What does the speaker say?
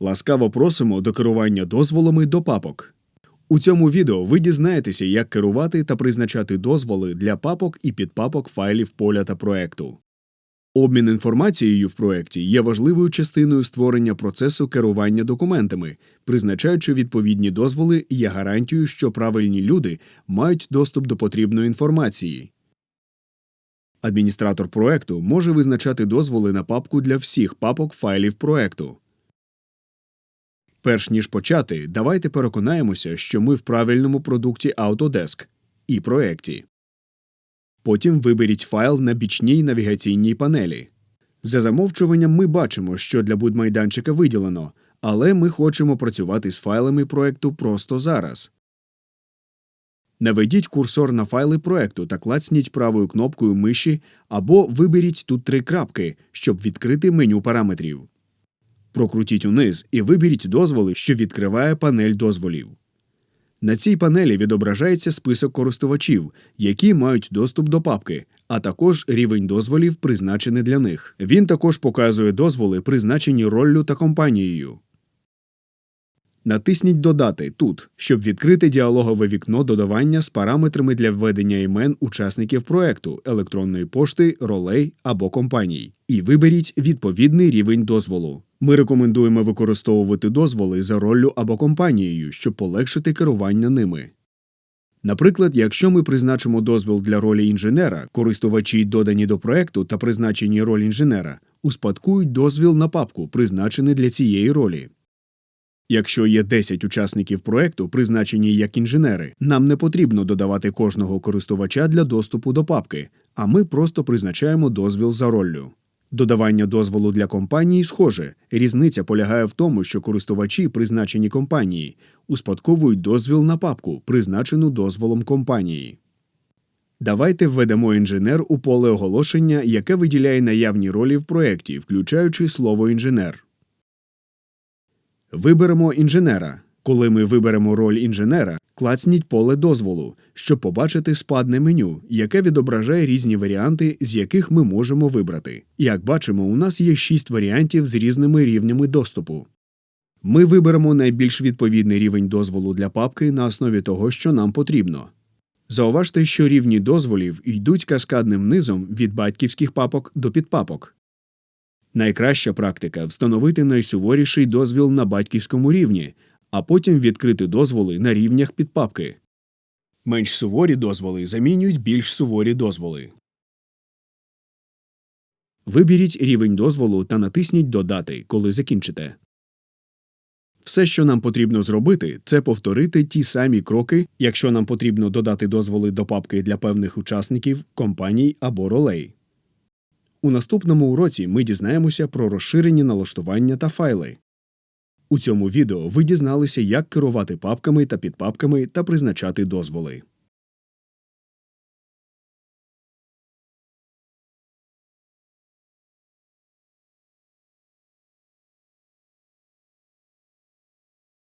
Ласкаво просимо до керування дозволами до папок. У цьому відео ви дізнаєтеся, як керувати та призначати дозволи для папок і підпапок файлів поля та проекту. Обмін інформацією в проекті є важливою частиною створення процесу керування документами. Призначаючи відповідні дозволи, є гарантією, що правильні люди мають доступ до потрібної інформації. Адміністратор проекту може визначати дозволи на папку для всіх папок файлів проекту. Перш ніж почати, давайте переконаємося, що ми в правильному продукті Autodesk і проекті. Потім виберіть файл на бічній навігаційній панелі. За замовчуванням ми бачимо, що для будмайданчика виділено, але ми хочемо працювати з файлами проекту просто зараз. Наведіть курсор на файли проекту та клацніть правою кнопкою миші або виберіть тут три крапки, щоб відкрити меню параметрів. Прокрутіть униз і виберіть дозволи, що відкриває панель дозволів. На цій панелі відображається список користувачів, які мають доступ до папки, а також рівень дозволів, призначений для них. Він також показує дозволи, призначені роллю та компанією. Натисніть Додати тут, щоб відкрити діалогове вікно додавання з параметрами для введення імен учасників проекту, електронної пошти, ролей або компаній, і виберіть відповідний рівень дозволу. Ми рекомендуємо використовувати дозволи за роллю або компанією, щоб полегшити керування ними. Наприклад, якщо ми призначимо дозвіл для ролі інженера, користувачі, додані до проекту та призначені роль інженера, успадкують дозвіл на папку, призначений для цієї ролі. Якщо є 10 учасників проекту, призначені як інженери, нам не потрібно додавати кожного користувача для доступу до папки, а ми просто призначаємо дозвіл за роллю. Додавання дозволу для компанії схоже. Різниця полягає в тому, що користувачі, призначені компанії, успадковують дозвіл на папку, призначену дозволом компанії. Давайте введемо інженер у поле оголошення, яке виділяє наявні ролі в проєкті, включаючи слово інженер. Виберемо інженера. Коли ми виберемо роль інженера, клацніть поле дозволу, щоб побачити спадне меню, яке відображає різні варіанти, з яких ми можемо вибрати. Як бачимо, у нас є шість варіантів з різними рівнями доступу. Ми виберемо найбільш відповідний рівень дозволу для папки на основі того, що нам потрібно. Зауважте, що рівні дозволів йдуть каскадним низом від батьківських папок до підпапок. Найкраща практика встановити найсуворіший дозвіл на батьківському рівні, а потім відкрити дозволи на рівнях підпапки. Менш суворі дозволи замінюють більш суворі дозволи. Виберіть рівень дозволу та натисніть Додати, коли закінчите. Все, що нам потрібно зробити, це повторити ті самі кроки, якщо нам потрібно додати дозволи до папки для певних учасників, компаній або ролей. У наступному уроці ми дізнаємося про розширені налаштування та файли. У цьому відео ви дізналися, як керувати папками та підпапками та призначати дозволи.